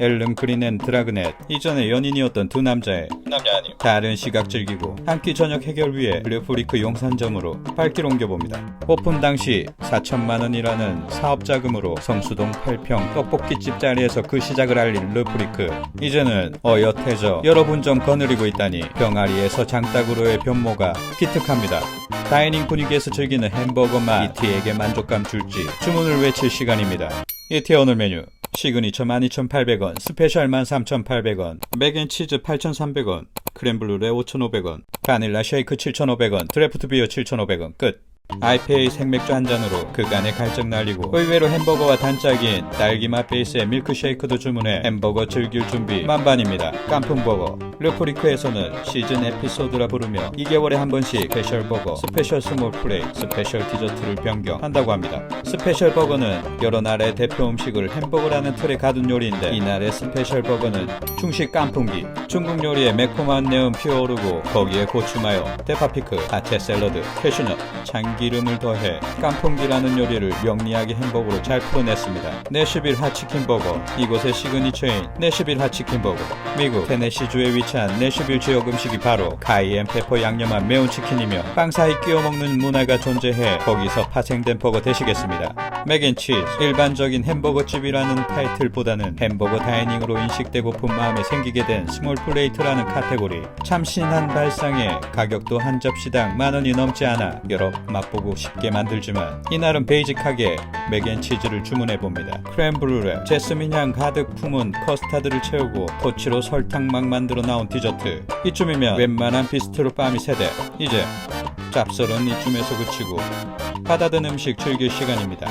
앨런 그린 앤 드라그넷 이전에 연인이었던 두 남자의 남자 아님 다른 시각 즐기고 한 끼 저녁 해결 위해 르프리크 용산점으로 발길 옮겨봅니다. 오픈 당시 4천만 원이라는 사업 자금으로 성수동 8평 떡볶이집 자리에서 그 시작을 알린 르프리크 이제는 어엿해져 여러분 좀 거느리고 있다니 병아리에서 장닭으로의 변모가 기특합니다. 다이닝 분위기에서 즐기는 햄버거 맛 이티에게 만족감 줄지 주문을 외칠 시간입니다. 이티 오늘 메뉴 시그니처 12,800원, 스페셜 13,800원, 맥앤치즈 8,300원, 크렘블루레 5,500원, 바닐라 쉐이크 7,500원, 드래프트 비어 7,500원 끝. IPA 생맥주 한 잔으로 그간의 갈증 날리고 의외로 햄버거와 단짝인 딸기 맛 베이스의 밀크쉐이크도 주문해 햄버거 즐길 준비 만반입니다. 깐풍버거 르프리크에서는 시즌 에피소드라 부르며 2개월에 한 번씩 스페셜 버거, 스페셜 스몰 플레이, 스페셜 디저트를 변경한다고 합니다. 스페셜 버거는 여러 나라의 대표 음식을 햄버거라는 틀에 가둔 요리인데 이날의 스페셜 버거는 중식 깐풍기, 중국 요리의 매콤한 내음 피어오르고 거기에 고추마요, 대파피크, 야채 샐러드, 캐슈넛, 참기 름을 더해 깐풍기라는 요리를 영리하게 햄버거로 잘 풀어냈습니다. 내슈빌 핫치킨 버거, 이곳의 시그니처인 내슈빌 핫치킨 버거, 미국 테네시주에 위치한 내슈빌 지역 음식이 바로 카이엔 페퍼 양념한 매운 치킨이며 빵 사이 끼워 먹는 문화가 존재해 거기서 파생된 버거 되시겠습니다. 맥앤치즈, 일반적인 햄버거 집이라는 타이틀보다는 햄버거 다이닝으로 인식되고픈 마음에 생기게 된 스몰 플레이트라는 카테고리. 참신한 발상에 가격도 한 접시당 만 원이 넘지 않아 여러 맛 보고 쉽게 만들지만 이날은 베이직하게 맥앤치즈를 주문해 봅니다. 크렘브루레, 제스민 향 가득 품은 커스타드를 채우고 토치로 설탕 막 만들어 나온 디저트. 이쯤이면 웬만한 비스트로 빰이 세대. 이제 짭썰은 이쯤에서 그치고 받아든 음식 즐길 시간입니다.